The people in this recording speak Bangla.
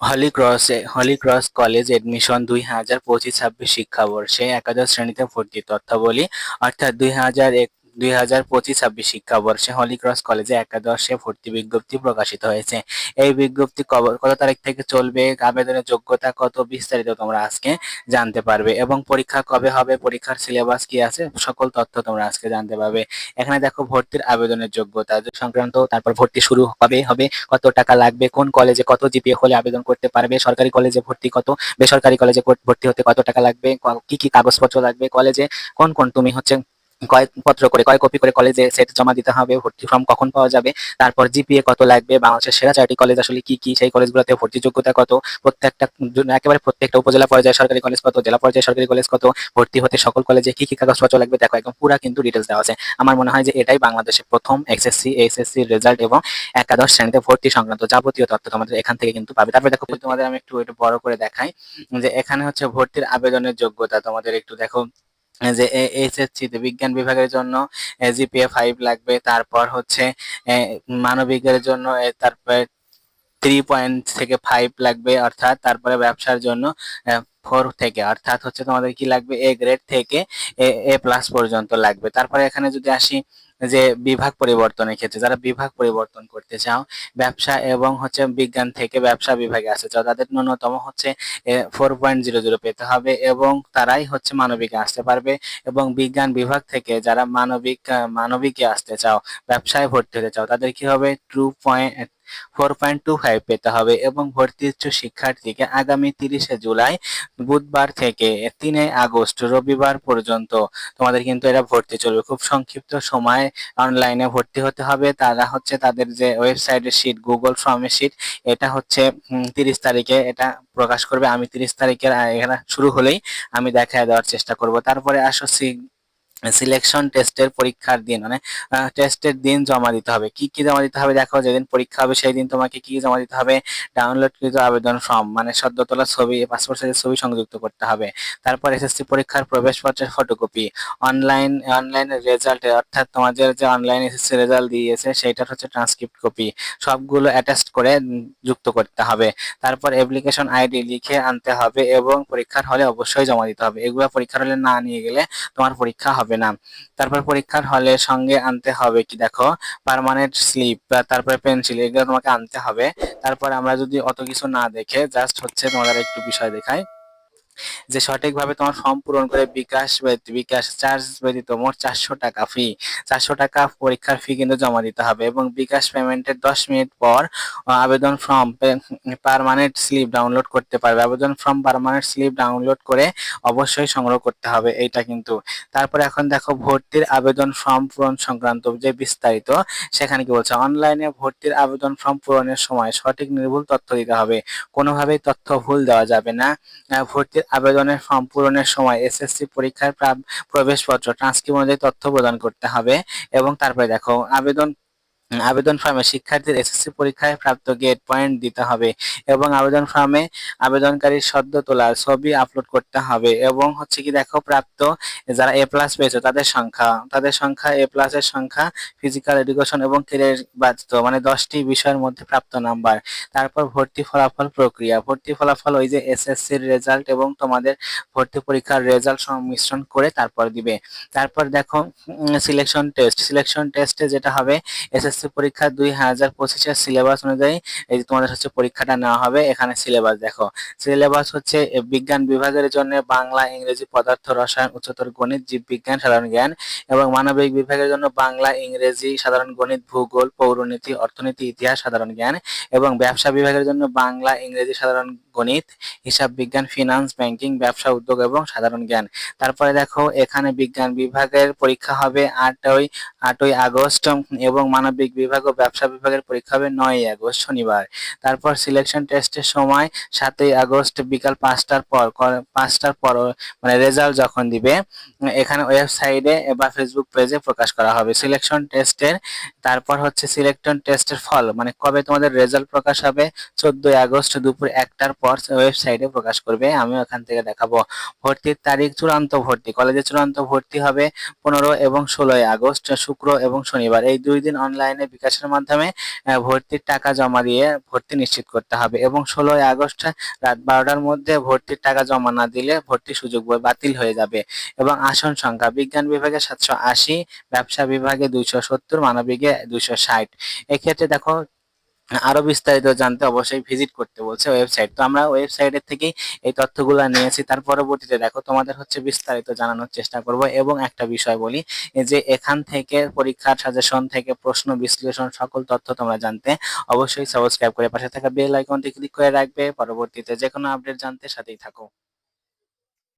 হলি ক্রসে হলি ক্রস কলেজ এডমিশন দুই হাজার পঁচিশ ছাব্বিশ শিক্ষাবর্ষে একাদশ শ্রেণীতে ভর্তি তথ্যাবলী, অর্থাৎ দুই হাজার এক দুই হাজার পঁচিশ ছাব্বিশ শিক্ষাবর্ষে হলি ক্রস কলেজে একাদশে ভর্তি বিজ্ঞপ্তি প্রকাশিত হয়েছে। এই বিজ্ঞপ্তি কত তারিখ থেকে চলবে? আবেদনের যোগ্যতা কত? বিস্তারিত তোমরা আজকে জানতে পারবে। এবং পরীক্ষা কবে হবে? পরীক্ষার সিলেবাস কি আছে? সকল তথ্য তোমরা আজকে জানতে পারবে। এখানে দেখো ভর্তির আবেদনের যোগ্যতা। সংক্রান্ত তারপর ভর্তি শুরু কবে হবে। কত টাকা লাগবে? কোন কলেজে কত জিপিএ হলে আবেদন করতে পারবে? সরকারি কলেজে ভর্তি কত? বেসরকারি কলেজে ভর্তি হতে কত টাকা লাগবে? কি কি কাগজপত্র লাগবে? কলেজে কোন কোন? তুমি হচ্ছে পত্র করে কয় কপি করে কলেজে সেট জমা দিতে হবে, ভর্তি ফর্ম কখন পাওয়া যাবে, তারপর জিপিএ কত লাগবে, বাংলাদেশের সেরা চারটি কলেজ আসলে কি কি, সেই কলেজগুলোতে ভর্তি যোগ্যতা কত, প্রত্যেকটা একেবারে প্রত্যেকটা উপজেলা পর্যায়ে সরকারি কলেজ কত, জেলা পর্যায়ে সরকারি কলেজ কত, ভর্তি হতে সকল কলেজে কি কি কাগজপত্র লাগবে, দেখো একদম পুরা কিন্তু ডিটেলস দেওয়া আছে। আমার মনে হয় যে এটাই বাংলাদেশের প্রথম এসএসসি এইচএসসি রেজাল্ট এবং একাদশ শ্রেণীতে ভর্তি সংক্রান্ত যাবতীয় তথ্য তোমাদের এখান থেকে কিন্তু পাবে। তারপরে দেখো তোমাদের আমি একটু একটু বড় করে দেখাই যে এখানে হচ্ছে ভর্তির আবেদনের যোগ্যতা তোমাদের একটু দেখো। যে এইচএসসি তে বিজ্ঞান বিভাগের জন্য জিপিএ ফাইভ লাগবে, তারপর হচ্ছে মানবিকের জন্য তারপরে থ্রি পয়েন্ট থেকে ফাইভ লাগবে, অর্থাৎ তারপরে ব্যবসার জন্য ফোর থেকে, অর্থাৎ হচ্ছে তোমাদের কি লাগবে এ গ্রেড থেকে এ প্লাস পর্যন্ত লাগবে। তারপরে এখানে যদি আসি যে বিভাগ পরিবর্তনের ক্ষেত্রে, যারা বিভাগ পরিবর্তন করতে চাও, ব্যবসা এবং হচ্ছে বিজ্ঞান থেকে ব্যবসা বিভাগে আসতে চাও, তাদের ন্যূনতম হচ্ছে ফোর পয়েন্ট জিরো জিরো পেতে হবে এবং তারাই হচ্ছে মানবিকে আসতে পারবে এবং বিজ্ঞান বিভাগ থেকে যারা মানবিক, মানবিকে আসতে চাও, ব্যবসায় ভর্তি হতে চাও, তাদের কি হবে? Two point four point two five পেতে হবে এবং ভর্তি ইচ্ছুক শিক্ষার্থীকে আগামী তিরিশে জুলাই বুধবার থেকে তিনে আগস্ট রবিবার পর্যন্ত। তোমাদের কিন্তু এটা ভর্তি চলবে। খুব সংক্ষিপ্ত সময় অনলাইনে ভর্তি হতে হবে। তারা হচ্ছে তাদের যে ওয়েবসাইটের শিট গুগল ফর্মের শিট এটা হচ্ছে তিরিশ তারিখে এটা প্রকাশ করবে। আমি তিরিশ তারিখের এখানে শুরু হলেই আমি দেখায় দেওয়ার চেষ্টা করব। তারপরে আসো সিলেকশন টেস্টের পরীক্ষার দিন মানে টেস্টের দিন জমা দিতে হবে। কি কি জমা দিতে হবে? দেখো, যেদিন পরীক্ষা হবে সেই দিন তোমাকে কি জমা দিতে হবে? ডাউনলোডকৃত আবেদন ফর্ম মানে সদ্য তোলা ছবি পাসপোর্ট সাইজের ছবি সংযুক্ত করতে হবে। তারপর এসএসসি পরীক্ষার প্রবেশপত্রের ফটোকপি অনলাইন অনলাইন রেজাল্ট অর্থাৎ তোমাদের যে অনলাইন এসএসসি রেজাল্ট দিয়েছে, সেইটার হচ্ছে ট্রান্সক্রিপ্ট কপি সবগুলো অ্যাটাচ করে যুক্ত করতে হবে। তারপর অ্যাপ্লিকেশন আইডি লিখে আনতে হবে এবং পরীক্ষার হলে অবশ্যই জমা দিতে হবে। এগুলো পরীক্ষার হলে না নিয়ে গেলে তোমার পরীক্ষা হবে না। তারপর পরীক্ষার হলে সঙ্গে আনতে হবে কি দেখো পার্মানেন্ট স্লিপ তারপরে পেন্সিল এগুলো তোমাকে আনতে হবে। তারপর আমরা যদি অত কিছু না দেখে জাস্ট হচ্ছে তোমাদের একটু বিষয় দেখাই। যে সঠিকভাবে তোমার ফর্ম পূরণ করে বিকাশ বিকাশ চার্জ ব্যতীত মোট চারশো টাকা ফি চারশো টাকা পরীক্ষার ফি কিন্তু জমা দিতে হবে এবং বিকাশ পেমেন্টের দশ মিনিট পর আবেদন ফর্ম পার্মানেন্ট স্লিপ ডাউনলোড করতে পারবে। আবেদন ফর্ম পার্মানেন্ট স্লিপ ডাউনলোড করে অবশ্যই সংগ্রহ করতে হবে, এইটা কিন্তু। তারপরে এখন দেখো ভর্তির আবেদন ফর্ম পূরণ সংক্রান্ত যে বিস্তারিত, সেখানে কি বলছে? অনলাইনে ভর্তির আবেদন ফর্ম পূরণের সময় সঠিক নির্ভুল তথ্য দিতে হবে। কোনোভাবেই তথ্য ভুল দেওয়া যাবে না। ভর্তির আবেদনের ফর্ম পূরণের সময় এসএসসি পরীক্ষার প্রবেশপত্র ট্রান্সক্রিপ্ট অনুযায়ী তথ্য প্রদান করতে হবে এবং তারপরে দেখো, আবেদন আবেদন ফর্মে শিক্ষার্থীর এসএসসি পরীক্ষায় প্রাপ্ত গেট পয়েন্ট দিতে হবে এবং আবেদন ফর্মে আবেদনকারীর সদ্য তোলা ছবি আপলোড করতে হবে এবং হচ্ছে কি দেখো, প্রাপ্ত যারা এ প্লাস পেয়েছে তাদের সংখ্যা তাদের সংখ্যা এ প্লাসের সংখ্যা ফিজিক্যাল এডুকেশন এবং ক্যারিয়ার বাধিত মানে দশটি বিষয়ের মধ্যে প্রাপ্ত নাম্বার তারপর ভর্তি ফলাফল প্রক্রিয়া, ভর্তি ফলাফল ওই যে এসএসসির রেজাল্ট এবং তোমাদের ভর্তি পরীক্ষার রেজাল্ট সংমিশ্রণ করে তারপর দিবে। তারপর দেখো সিলেকশন টেস্ট সিলেকশন টেস্টে যেটা হবে এসএসসি পরীক্ষা দুই হাজার পঁচিশের সিলেবাস অনুযায়ী এই যে তোমাদের হচ্ছে পরীক্ষাটা নেওয়া হবে। এখানে সিলেবাস দেখো। সিলেবাস হচ্ছে বিজ্ঞান বিভাগের জন্য বাংলা, ইংরেজি পদার্থ, রসায়ন, উচ্চতর গণিত, জীববিজ্ঞান, সাধারণ জ্ঞান এবং মানবিক বিভাগের জন্য বাংলা, ইংরেজি, সাধারণ গণিত, ভূগোল, পৌরনীতি, অর্থনীতি, ইতিহাস, সাধারণ জ্ঞান এবং ব্যবসা বিভাগের জন্য বাংলা, ইংরেজি, সাধারণ গণিত, হিসাব বিজ্ঞান ফিনান্স ব্যাংকিং ব্যবসা, উদ্যোগ এবং সাধারণ জ্ঞান। তারপরে দেখো, এখানে বিজ্ঞান বিভাগের পরীক্ষা হবে আটই আটই আগস্ট এবং মানবিক বিভাগ ও ব্যবসা বিভাগের পরীক্ষা হবে নয়ই আগস্ট, শনিবার। তারপর সিলেকশন টেস্টের সময় সাতই আগস্ট বিকাল পাঁচটার পর পাঁচটার পর মানে রেজাল্ট যখন দিবে, এখানে ওয়েবসাইটে বা ফেসবুক পেজে প্রকাশ করা হবে। সিলেকশন টেস্টের তারপর হচ্ছে সিলেকশন টেস্টের ফল মানে কবে তোমাদের রেজাল্ট প্রকাশ হবে? চোদ্দই আগস্ট দুপুর একটার পর। পর ওয়েবসাইটে প্রকাশ করবে? আমি ওখান থেকে দেখাবো। ভর্তির তারিখ চূড়ান্ত ভর্তি। কলেজে চূড়ান্ত ভর্তি হবে পনেরো এবং ষোলোই আগস্ট, শুক্র এবং শনিবার। এই দুই দিন অনলাইনে বিকাশের মাধ্যমে ভর্তির টাকা জমা দিয়ে ভর্তি নিশ্চিত করতে হবে এবং ষোলোই আগস্ট রাত বারোটার মধ্যে ভর্তির টাকা জমা না দিলে ভর্তি সুযোগ বাতিল হয়ে যাবে এবং আসন সংখ্যা। বিজ্ঞান বিভাগে সাতশো আশি, ব্যবসা বিভাগে দুইশো সত্তর, মানবিকে দুইশো ষাট। এক্ষেত্রে দেখো আরও বিস্তারিত জানতে অবশ্যই ভিজিট করতে বলছে ওয়েবসাইট তো আমরা ওয়েবসাইটের থেকেই এই তথ্যগুলো নিয়েছি। তার পরবর্তীতে দেখো, তোমাদের হচ্ছে বিস্তারিত জানানোর চেষ্টা করব এবং একটা বিষয় বলি যে এখান থেকে পরীক্ষার সাজেশন থেকে প্রশ্ন বিশ্লেষণ সকল তথ্য তোমরা জানতে অবশ্যই সাবস্ক্রাইব করে পাশে থাকা বেল আইকনটি ক্লিক করে রাখবে। পরবর্তীতে যে কোনো আপডেট জানতে সাথেই থাকো।